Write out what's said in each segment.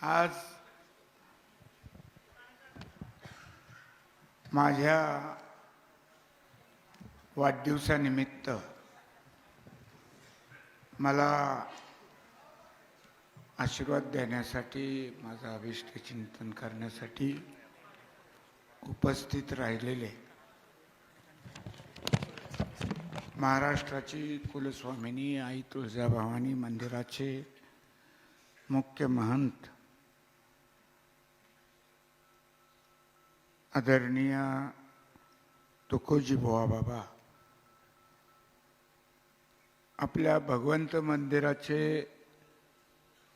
आज माझ्या वाढदिवसानिमित्त मला आशीर्वाद देण्यासाठी माझा अभिष्ट चिंतन करण्यासाठी उपस्थित राहिलेले महाराष्ट्राची कुलस्वामिनी आई तुळजाभवानी मंदिराचे मुख्य महंत आदरणीय तुकोजी बुवा बाबा आपल्या भगवंत मंदिराचे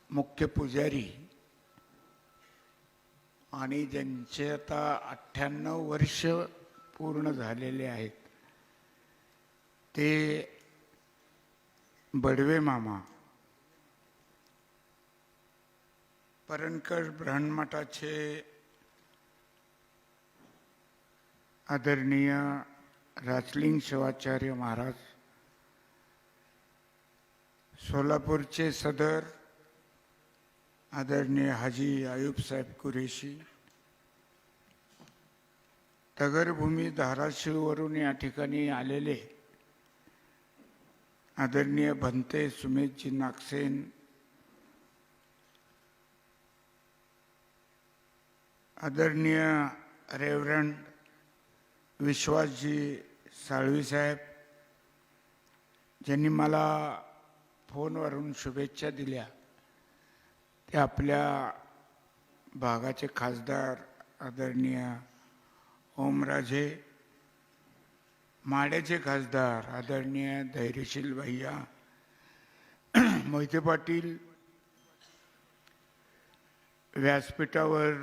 मुख्य पुजारी आणि ज्यांचे आता अठ्ठ्याण्णव वर्ष पूर्ण झालेले आहेत ते बडवे मामा परणकर ब्रह्ममठाचे आदरणीय राजलिंग शिवाचार्य महाराज सोलापूरचे सदर आदरणीय हाजी आयुब साहेब कुरेशी तगरभूमी धाराशिववरून या ठिकाणी आलेले आदरणीय भंते सुमेशजी नागसेन आदरणीय रेवरंड विश्वासजी साळवी साहेब ज्यांनी मला फोनवरून शुभेच्छा दिल्या ते आपल्या भागाचे खासदार आदरणीय ओमराजे माड्याचे खासदार आदरणीय धैर्यशील भैया मोहिते पाटील व्यासपीठावर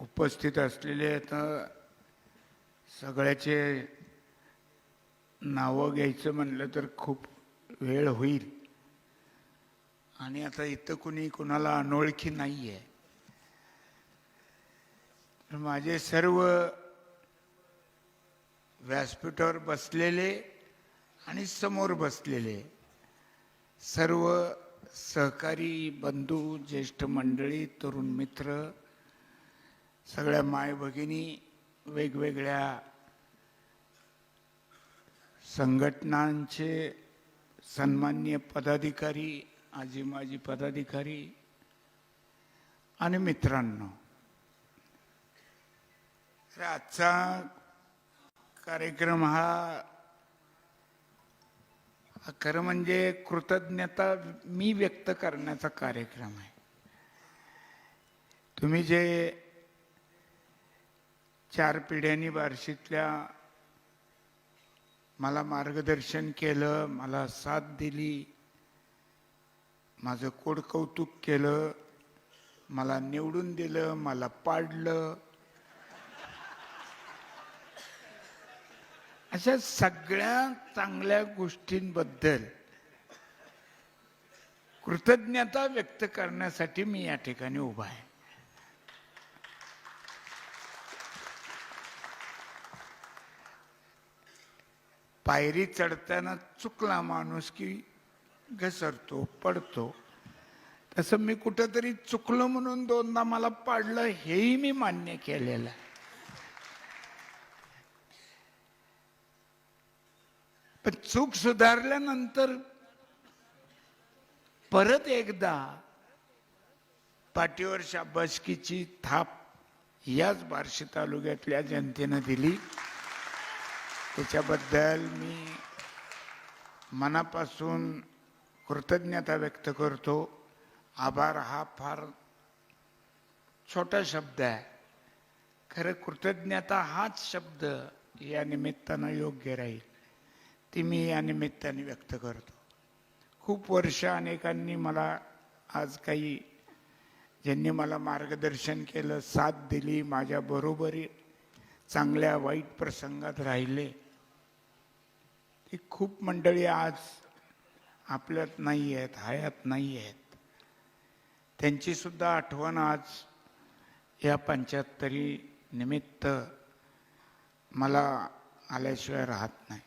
उपस्थित असलेले आता सगळ्याचे नावं घ्यायचं म्हणलं तर खूप वेळ होईल. आणि आता इथं कुणी कुणाला अनोळखी नाही आहे तर माझे सर्व व्यासपीठावर बसलेले आणि समोर बसलेले सर्व सहकारी बंधू ज्येष्ठ मंडळी तरुण मित्र सगळ्या माय भगिनी वेगवेगळ्या संघटनांचे सन्मान्य पदाधिकारी आजी माजी पदाधिकारी आणि मित्रांनो आजचा कार्यक्रम हा हा खरं म्हणजे कृतज्ञता मी व्यक्त करण्याचा कार्यक्रम आहे. तुम्ही जे चार पिढ्यांनी बार्शीतल्या मला मार्गदर्शन केलं मला साथ दिली माझं कोड कौतुक केलं मला निवडून दिलं मला पाडलं. अशा सगळ्या चांगल्या गोष्टींबद्दल कृतज्ञता व्यक्त करण्यासाठी मी या ठिकाणी उभा आहे. पायरी चढताना चुकला माणूस की घसरतो पडतो. तसं मी कुठंतरी चुकलो म्हणून दोनदा मला पाडलं हेही मी मान्य केलेलं पण चूक सुधारल्यानंतर परत एकदा पाठीवर शाबासकीची थाप याच बार्शी तालुक्यातल्या जनतेनं दिली. त्याच्याबद्दल मी मनापासून कृतज्ञता व्यक्त करतो. आभार हा फार छोटा शब्द आहे. खरं कृतज्ञता हाच शब्द या निमित्तानं योग्य राहील ती मी या निमित्ताने व्यक्त करतो. खूप वर्ष अनेकांनी मला आज काही ज्यांनी मला मार्गदर्शन केलं साथ दिली माझ्या बरोबरी चांगल्या वाईट प्रसंगात राहिले. ती खूप मंडळी आज आपल्यात नाही आहेत हयात नाही आहेत त्यांचीसुद्धा आठवण आज या पंच्याहत्तरी निमित्त मला आल्याशिवाय राहत नाही.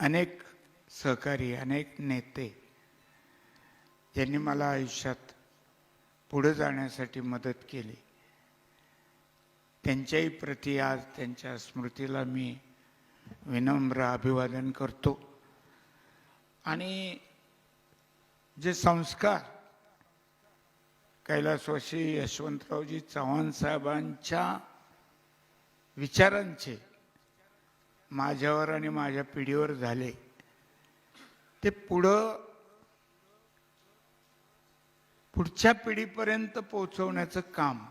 अनेक सहकारी अनेक नेते ज्यांनी मला आयुष्यात पुढे जाण्यासाठी मदत केली. त्यांच्याही प्रति आज त्यांच्या स्मृतीला मी विनम्र अभिवादन करतो. आणि जे संस्कार कैलासवासी यशवंतरावजी चव्हाण साहेबांच्या विचारांचे माझ्यावर आणि माझ्या पिढीवर झाले ते पुढं पुढच्या पिढीपर्यंत पोहोचवण्याचं काम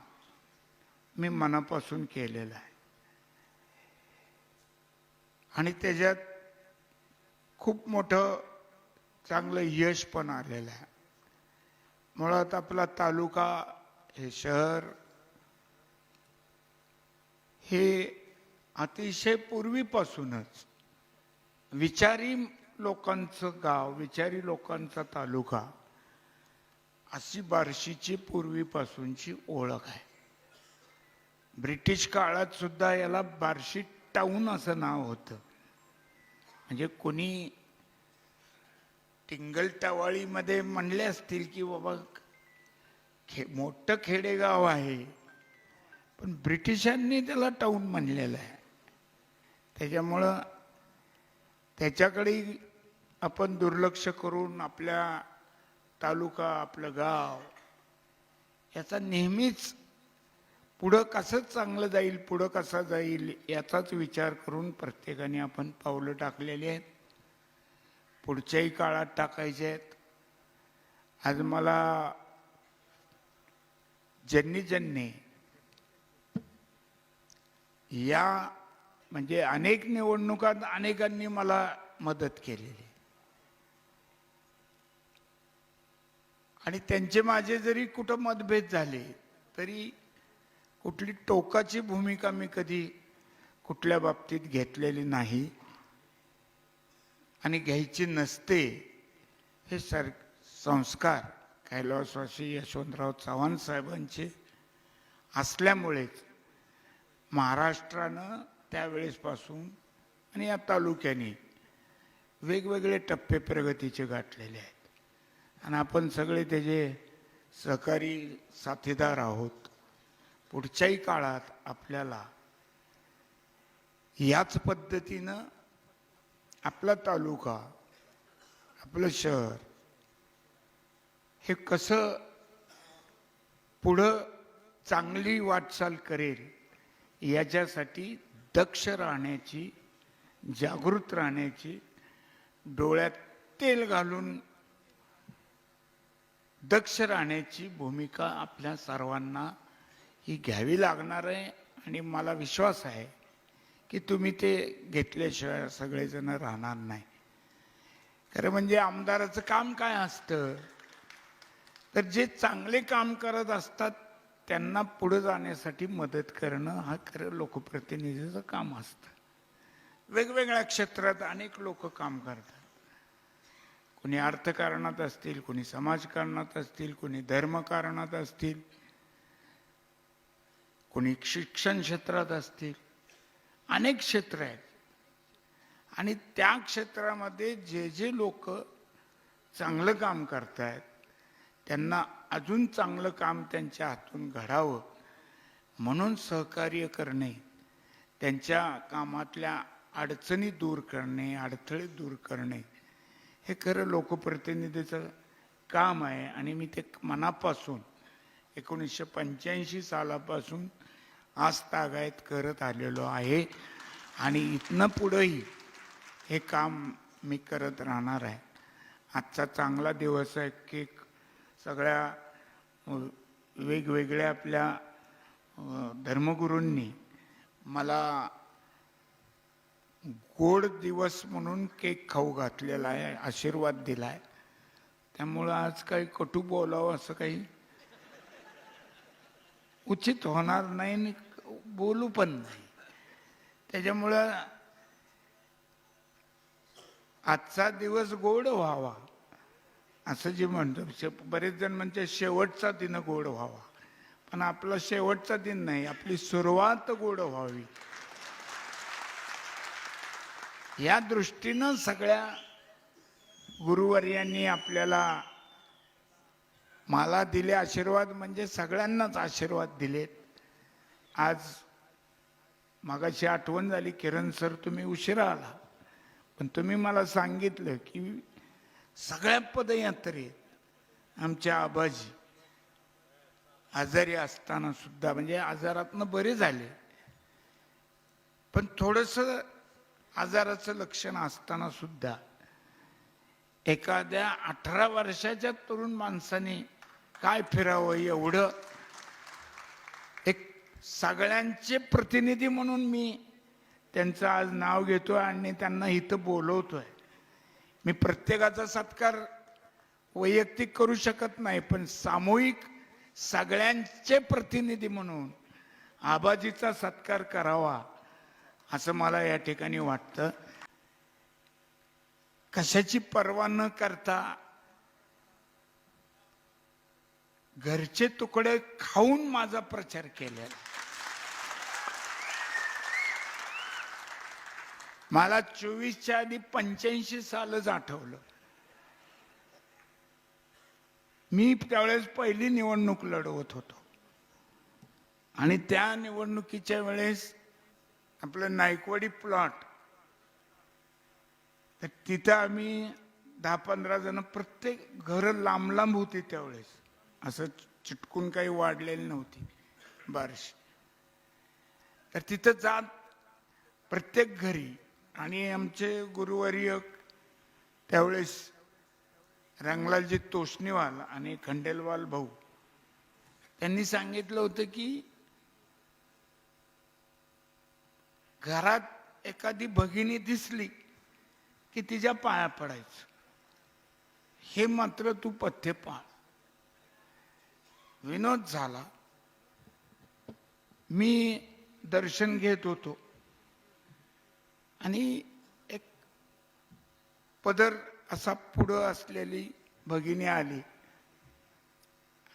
मी मनापासून केलेलं आहे. आणि त्याच्यात खूप मोठं चांगलं यश पण आलेलं आहे. मुळात आपला तालुका हे शहर हे अतिशय पूर्वीपासूनच विचारी लोकांचं गाव विचारी लोकांचा तालुका अशी बार्शीची पूर्वीपासूनची ओळख आहे. ब्रिटिश काळात सुद्धा याला बार्शी टाऊन असं नाव होतं. म्हणजे कोणी टिंगलटावाळीमध्ये म्हणले असतील की बाबा खे मोठं खेडेगाव आहे पण ब्रिटिशांनी त्याला टाऊन म्हणलेलं आहे. त्याच्यामुळं त्याच्याकडे आपण दुर्लक्ष करून आपल्या तालुका आपलं गाव याचा नेहमीच पुढं कसं चांगलं जाईल पुढं कसा जाईल याचाच विचार करून प्रत्येकाने आपण पावलं टाकलेली आहेत. पुढच्याही काळात टाकायचे आहेत. आज मला ज्यांनी ज्यांनी या म्हणजे अनेक निवडणुकात अनेकांनी मला मदत केलेली. आणि त्यांचे माझे जरी कुठं मतभेद झाले तरी कुठली टोकाची भूमिका मी कधी कुठल्या बाबतीत घेतलेली नाही आणि घ्यायची नसते हे सर संस्कार कैलासवासी यशवंतराव चव्हाण साहेबांचे असल्यामुळेच महाराष्ट्रानं त्यावेळेसपासून आणि या तालुक्याने वेगवेगळे टप्पे प्रगतीचे गाठलेले आहेत. आणि आपण सगळे त्याचे सहकारी साथीदार आहोत पुढच्याही काळात आपल्याला याच पद्धतीनं आपला तालुका आपलं शहर हे कसं पुढं चांगली वाटचाल करेल याच्यासाठी दक्ष राहण्याची जागृत राहण्याची डोळ्यात तेल घालून दक्ष राहण्याची भूमिका आपल्या सर्वांना ही घ्यावी लागणार आहे आणि मला विश्वास आहे की तुम्ही ते घेतल्याशिवाय सगळेजण राहणार नाही. खरं म्हणजे आमदाराचं काम काय असतं? तर जे चांगले काम करत असतात त्यांना पुढे जाण्यासाठी मदत करणं हा खरं लोकप्रतिनिधीचं काम असतं. वेगवेगळ्या क्षेत्रात अनेक लोक काम करतात. कोणी अर्थकारणात असतील कोणी समाजकारणात असतील कोणी धर्मकारणात असतील. कोणी शिक्षण क्षेत्रात असतील अनेक क्षेत्र आहेत. आणि त्या क्षेत्रामध्ये जे जे लोक चांगलं काम करतायत त्यांना अजून चांगलं काम त्यांच्या हातून घडावं म्हणून सहकार्य करणे त्यांच्या कामातल्या अडचणी दूर करणे अडथळे दूर करणे हे खरं लोकप्रतिनिधीचं काम आहे. आणि मी ते मनापासून एकोणीसशे पंच्याऐंशी सालापासून आज तागायत करत आलेलो आहे. आणि इथनं पुढंही हे काम मी करत राहणार आहे. आजचा चांगला दिवस आहे की सगळ्या वेगवेगळ्या आपल्या धर्मगुरूंनी मला गोड दिवस म्हणून केक खाऊ घातलेला आहे आशीर्वाद दिला आहे त्यामुळं आज काही कटू बोलावं असं काही उचित होणार नाही आणि बोलू पण नाही. त्याच्यामुळं आजचा दिवस गोड व्हावा असं जे म्हणतो. बरेच जण म्हणजे शेवटचा दिन गोड व्हावा. पण आपला शेवटचा दिन नाही आपली सुरुवात गोड व्हावी. या दृष्टीनं सगळ्या गुरुवर्यांनी आपल्याला मला दिले आशीर्वाद म्हणजे सगळ्यांनाच आशीर्वाद दिलेत. आज मगाशी आठवण झाली किरण सर तुम्ही उशिरा आला. पण तुम्ही मला सांगितलं की सगळ्या पदयात्रेत आमच्या आबाजी आजारी असताना सुद्धा म्हणजे आजारातनं बरे झाले. पण थोडस आजाराचं लक्षण असताना सुद्धा एखाद्या अठरा वर्षाच्या तरुण माणसाने काय फिरावं एवढं? एक सगळ्यांचे प्रतिनिधी म्हणून मी त्यांचं आज नाव घेतोय आणि त्यांना इथं बोलवतोय. मी प्रत्येकाचा सत्कार वैयक्तिक करू शकत नाही पण सामूहिक सगळ्यांचे प्रतिनिधी म्हणून आबाजीचा सत्कार करावा असं मला या ठिकाणी वाटतं. कशाची पर्वा न करता घरचे तुकडे खाऊन माझा प्रचार केलेला मला चोवीसच्या आधी पंच्याऐंशी सालच आठवलं. मी त्यावेळेस पहिली निवडणूक लढवत होतो. आणि त्या निवडणुकीच्या वेळेस आपलं नायकवाडी प्लॉट तर तिथं आम्ही दहा पंधरा जण प्रत्येक घर लांब लांब होती त्यावेळेस. असं चिटकून काही वाढलेली नव्हती बारशी. तर तिथं जात प्रत्येक घरी आणि आमचे गुरुवर्य त्यावेळेस रंगलालजी तोष्णीवाल आणि खंडेलवाल भाऊ त्यांनी सांगितलं होतं की घरात एखादी भगिनी दिसली की तिच्या पाया पडायचं. हे मात्र तू पथ्य पाळ. विनोद झाला. मी दर्शन घेत होतो. आणि एक पदर असा पुढं असलेली भगिनी आली.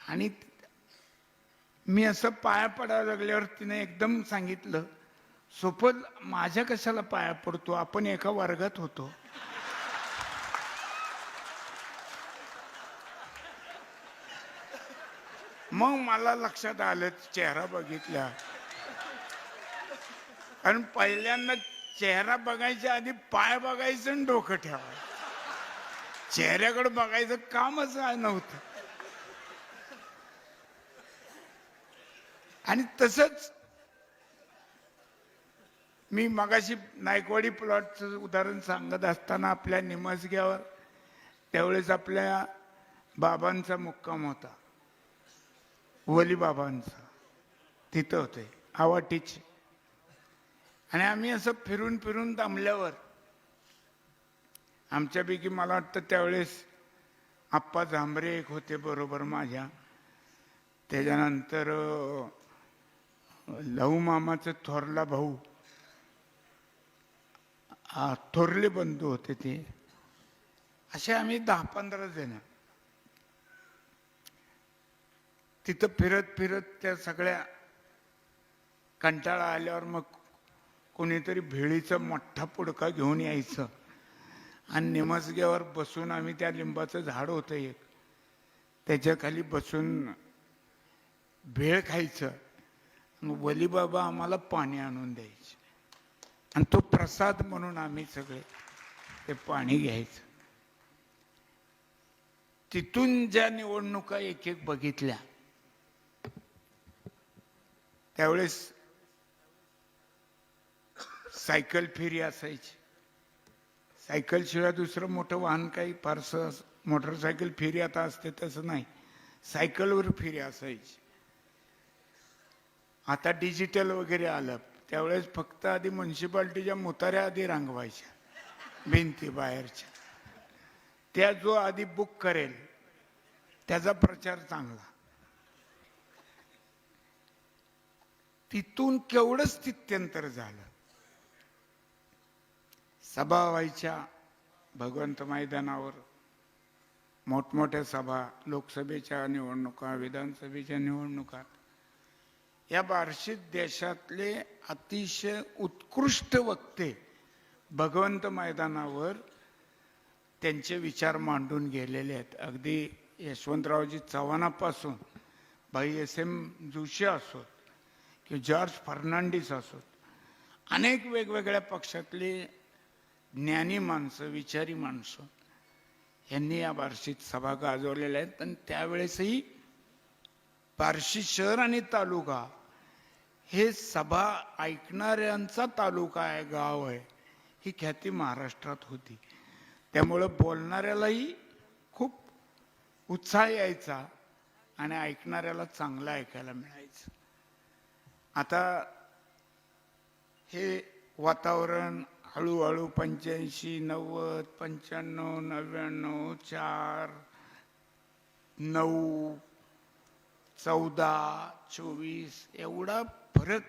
आणि मी असं पाया पडायला लागल्यावर तिने एकदम सांगितलं सोपल माझ्या कशाला पाया पडतो? आपण एका वर्गात होतो. मग मला लक्षात आलं चेहरा बघितला. कारण पहिल्यांदा चेहरा बघायच्या आधी पाय बघायचं आणि डोकं ठेवायचं. चेहऱ्याकडे बघायचं कामच नव्हतं. आणि तसंच मी मगाशी नायकवाडी प्लॉटचं उदाहरण सांगत असताना आपल्या निमसग्यावर त्यावेळेस आपल्या बाबांचा मुक्काम होता. वलीबाबांचं. तिथं होते आवाटीचे. आणि आम्ही असं फिरून फिरून दमल्यावर आमच्यापैकी मला वाटतं त्यावेळेस आप्पा झांबरे एक होते बरोबर माझ्या. त्याच्यानंतर लहू मामाचं थोरला भाऊ. थोरले बंधू होते ते. असे आम्ही दहा पंधरा जण. तिथं फिरत फिरत त्या सगळ्या कंटाळा आल्यावर मग कोणीतरी भेळीचा मोठा पुडका घेऊन यायचं. आणि निमसग्यावर बसून आम्ही त्या लिंबाचं झाड होतं एक. त्याच्याखाली बसून भेळ खायचं. आणि वलीबाबा आम्हाला पाणी आणून द्यायचे. आणि तो प्रसाद म्हणून आम्ही सगळे ते पाणी घ्यायचं. तिथून ज्या निवडणुका एक एक बघितल्या. त्यावेळेस सायकल फेरी असायची. सायकलशिवाय दुसरं मोठं वाहन काही फारसं मोटरसायकल फेरी आता असते तसं नाही. सायकलवर फेरी असायची. आता डिजिटल वगैरे आलं. त्यावेळेस फक्त आधी म्युन्सिपाल्टीच्या मुताऱ्या आधी रंगवायच्या. भिंती बाहेरच्या. त्या जो आधी बुक करेल त्याचा प्रचार चांगला. तिथून केवढं स्थित्यंतर झालं. सभा व्हायच्या भगवंत मैदानावर मोठमोठ्या सभा लोकसभेच्या निवडणुका विधानसभेच्या निवडणुका. या बार्शीत देशातले अतिशय उत्कृष्ट वक्ते भगवंत मैदानावर त्यांचे विचार मांडून गेलेले आहेत. अगदी यशवंतरावजी चव्हाणापासून भाई एस एम जोशी असोत की जॉर्ज फर्नांडिस असोत. अनेक वेगवेगळ्या पक्षातले ज्ञानी माणसं विचारी माणसं यांनी या बार्शीत सभा गाजवलेल्या आहेत. आणि त्यावेळेसही बार्शी शहर आणि तालुका हे सभा ऐकणाऱ्यांचा तालुका आहे गाव आहे ही ख्याती महाराष्ट्रात होती. त्यामुळं बोलणाऱ्यालाही खूप उत्साह यायचा आणि ऐकणाऱ्याला चांगलं ऐकायला मिळायचं. आता हे वातावरण हळूहळू पंच्याऐंशी नव्वद पंच्याण्णव नव्याण्णव चार नऊ चौदा चोवीस एवढा फरक.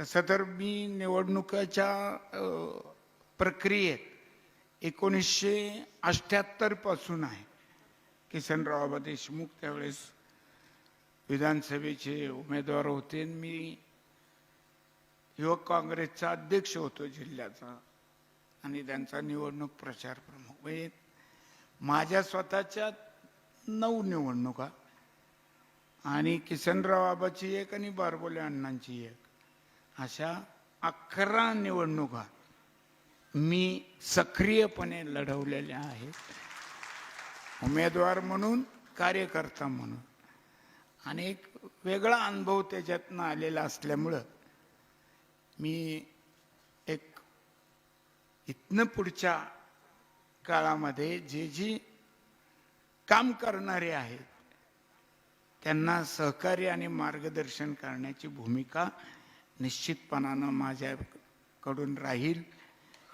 तसं तर मी निवडणुकाच्या प्रक्रियेत एकोणीसशे अठ्ठ्याहत्तरपासून आहे. किसनराव देशमुख त्यावेळेस विधानसभेचे उमेदवार होते आणि मी युवक काँग्रेसचा अध्यक्ष होतो जिल्ह्याचा. आणि त्यांचा निवडणूक प्रचार प्रमुख. म्हणजे माझ्या स्वतःच्या नऊ निवडणुका आणि किसनराव बाबाची एक आणि बारबोले अण्णांची एक. अशा अकरा निवडणुका मी सक्रियपणे लढवलेल्या आहेत. उमेदवार म्हणून कार्यकर्ता म्हणून. आणि एक वेगळा अनुभव त्याच्यातनं आलेला असल्यामुळं मी एक इथनं पुढच्या काळामध्ये जे जी काम करणारे आहेत त्यांना सहकार्य आणि मार्गदर्शन करण्याची भूमिका निश्चितपणानं माझ्याकडून राहील.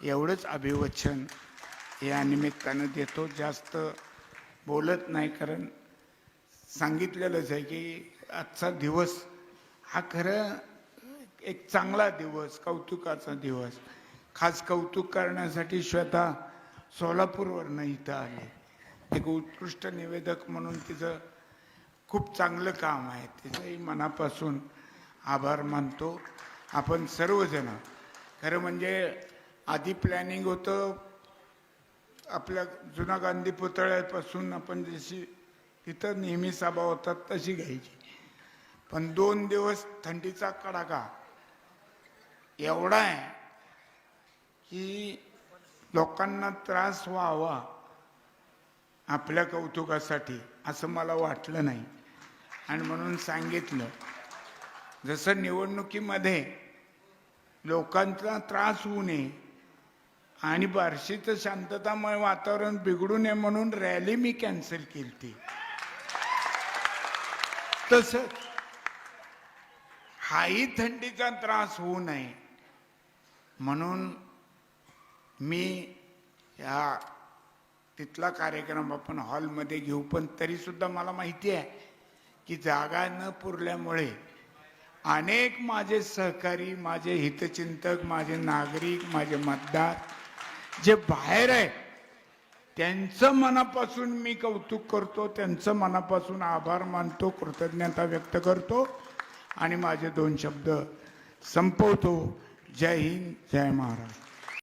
एवढंच अभिवचन या निमित्तानं देतो. जास्त बोलत नाही कारण सांगितलेलंच आहे की आजचा दिवस हा खरं एक चांगला दिवस कौतुकाचा दिवस. खास कौतुक करण्यासाठी श्वेता सोलापूरवरनं इथं आले. एक उत्कृष्ट निवेदक म्हणून तिचं खूप चांगलं काम आहे. तिचंही मनापासून आभार मानतो. आपण सर्वजण खरं म्हणजे आधी प्लॅनिंग होतं. आपल्या जुना गांधी पुतळ्यापासून आपण जशी तिथं नेहमी सभा होतात तशी घ्यायची. पण दोन दिवस थंडीचा कडाका एवढा आहे की लोकांना त्रास व्हावा आपल्या कौतुकासाठी असं मला वाटलं नाही. आणि म्हणून सांगितलं जसं निवडणुकीमध्ये लोकांचा त्रास होऊ नये आणि बार्शीचं शांततामय वातावरण बिघडू नये म्हणून रॅली मी कॅन्सल केली ती तसंच हाही थंडीचा त्रास होऊ नये. म्हणून मी या तिथला कार्यक्रम आपण हॉलमध्ये घेऊ पण तरी सुद्धा मला माहिती आहे की जागा न पुरल्यामुळे अनेक माझे सहकारी माझे हितचिंतक माझे नागरिक माझे मतदार जे बाहेर आहे त्यांचं मनापासून मी कौतुक करतो त्यांचं मनापासून आभार मानतो कृतज्ञता व्यक्त करतो. आणि माझे दोन शब्द संपवतो. जय हिंद जय महाराष्ट्र.